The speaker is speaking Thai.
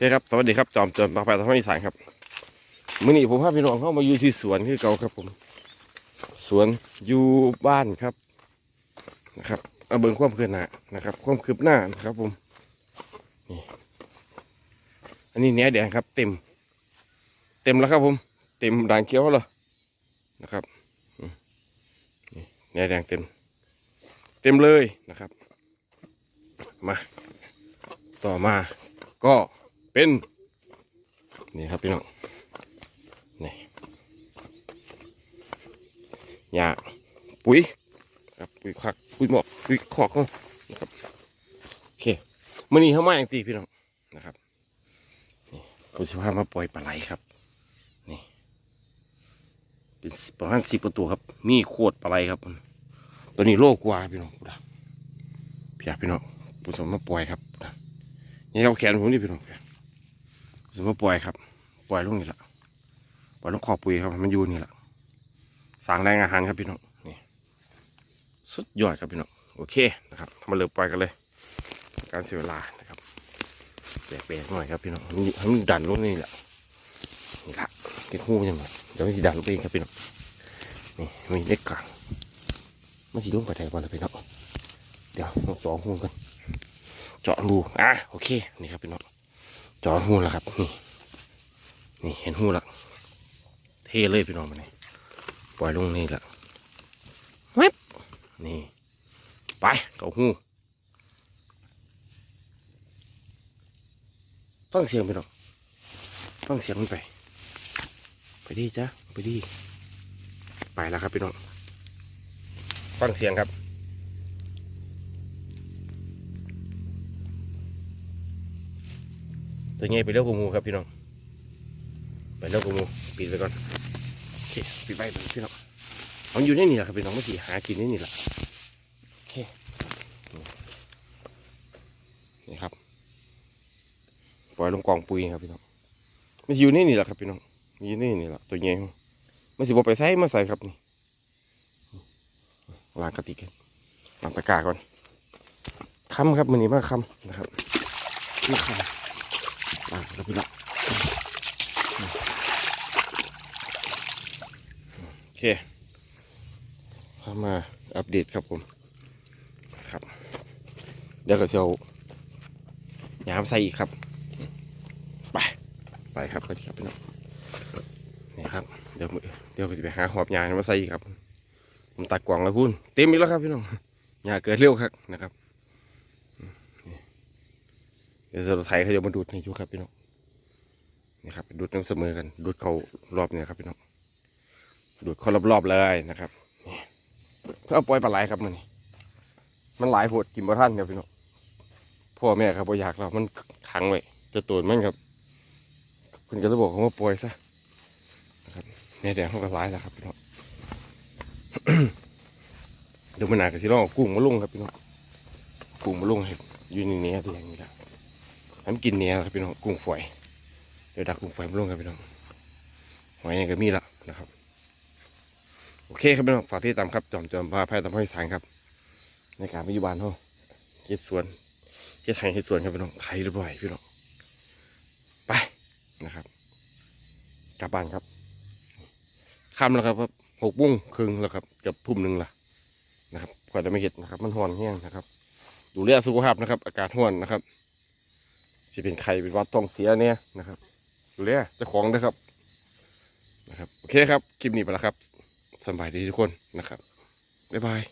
เคครับ สวัสดีครับ จอมจรปลาไปทางอีสานครับมื่อนี้ผมพาพี่น้องเข้ามาอยู่ที่สวนคือเก่าครับผม สวนอยู่บ้านครับนะครับเอาเบิ่งความคืบหน้านะครับ ความคืบหน้านะครับ ผมนี่อันนี้เนื้อแดงครับ เต็ม เต็มแล้วครับผม เต็มด่างเขียวแล้วนะครับนี่เนื้อแดงเต็ม เต็มเลยนะครับ มา ต่อมาก็ เป็นนี่ครับพี่น้องนี่ยาปุ๋ยครับปุ๋ยควักปุ๋ยหมอกปุ๋ยคอกนะครับโอเคมื่อนี้เข้ามาอย่างตีพี่น้องนะครับนี่ผมจะพามาปล่อยปลาไหลครับนี่เป็นประมาณสิบตัวครับ มีขวดปลาไหลครับตัวนี้โลกว่าพี่น้องนะพี่อยาพี่น้องผมจะมาปล่อยครับนะนี่เอาแขนผมนี่พี่น้อง ผมจะมาปล่อยครับ ปล่อยลงนี่แหละปล่อยลงขอบปุ๋ยครับ มันอยู่นี่แหละสร้างแรงอาหารครับพี่น้องนี่สุดยอดครับพี่น้องโอเคนะครับมาเริ่มปล่อยกันเลย การเสียเวลานะครับแบกๆหน่อยครับพี่น้องให้มันดันลงนี่แหละนี่ละเก็บหูยังไงเดี๋ยวมันจะดันลงไปเองครับพี่น้องนี่มีเล็กกลางมันสีลงไปไหนบ้างล่ะพี่น้องเดี๋ยวเราเจาะหูกันเจาะรูอะโอเคนี่ครับพี่น้อง จาะหูแล้วครับ นี่นี่เห็นหูละเทเลยพี่น้องมานี่ปล่อยลงนี่ละเว็บนี่ไปเกาหูฟังเสียงพี่น้องฟังเสียงมันไป ไปดีจ้ะไปดี ไปแล้วครับพี่น้องฟังเสียงครับ ตัวใหญ่ไปเร็วกว่าหมูครับพี่น้อง ไปเร็วกว่าหมูปิดไปก่อนโอเคปิดไปเลยพี่น้องมันอยู่ในนี่แหละครับพี่น้องเมื่อกี้หากินในนี่แหละโอเคนี่ครับปล่อยลงกองปุ๋ยครับพี่น้องมันสิอยู่ในนี่แหละครับพี่น้องมีอยู่ในนี่แหละตัวใหญ่มันสิบอไปใส่มาใส่ครับนี่ล้างกระติกกันล้างตะกร้าก่อนคำครับมันนี้มาคำนะครับมาคำ อะแล้วพี่ละโอเคเข้ามาอัปเดตครับผม ครับ เดี๋ยวก็จะเอายามใส่อีกครับ ไป ไปครับสวัสดีครับพี่น้องนี่ครับ เดี๋ยวเดี๋ยวก็จะไปหาหอบยามาใส่อีกครับ ผมตักกล่องแล้วคุณเต็มอีกแล้วครับพี่น้องยาเกิดเร็วครับนะครับ เดี๋ยวเรถไถเขาจะมาดูดให้อยู่ครับพี่น้องนี่ครับดูดน้ำเสมอกัน ดูดเขารอบเนี่ยครับพี่น้องดูดเขารอบๆเลยนะครับเพื่อาปล่อยปลาไหลครับมันนี่มันหลายโหดกินบ่ท่านครับพี่น้องพ่อแม่ครับบ่อยากเรามันขังไว้จะตูนมันครับเพิ่นก็จะบอกเขาว่าปล่อยซะนะครับเนี่ยแดงเขาก็หลายแล้วครับพี่น้องเดี๋ยวมันหนากระสิลองเอากุ้งมาลงครับพี่น้องกุ้งมาลงให้อยู่ในนี้แดงนี่แหละ ให้มันกินเนี้ยครับพี่น้องกุ้งฝอยเดี๋ยวดักกุ้งฝอยมาลงครับพี่น้องหอยยังก็มีละนะครับโอเคครับพี่น้องฝากที่ตามครับจอมจอมพาแพทย์ตามให้สารครับ ในการปัจจุบันเขาเฮ็ดสวนเฮ็ดไทยเฮ็ดสวนครับพี่น้องไทยเรียบร้อยพี่น้องไปนะครับกลับบ้านครับค่ำแล้วครับหกโมงครึ่งแล้วครับเกือบทุ่มหนึ่งละนะครับก่อนจะไม่เห็ดนะครับ มันห่อนแห้งนะครับ ดูแลสุขภาพนะครับ อากาศห่อนนะครับ สิเป็นไข่เป็นวัดต้องเสียเนี่ยนะครับดูแลเจ้าของนะครับนะครับ โอเคครับ คลิปนี้ไปแล้วครับสบายดีทุกคนนะครับ บ๊ายบาย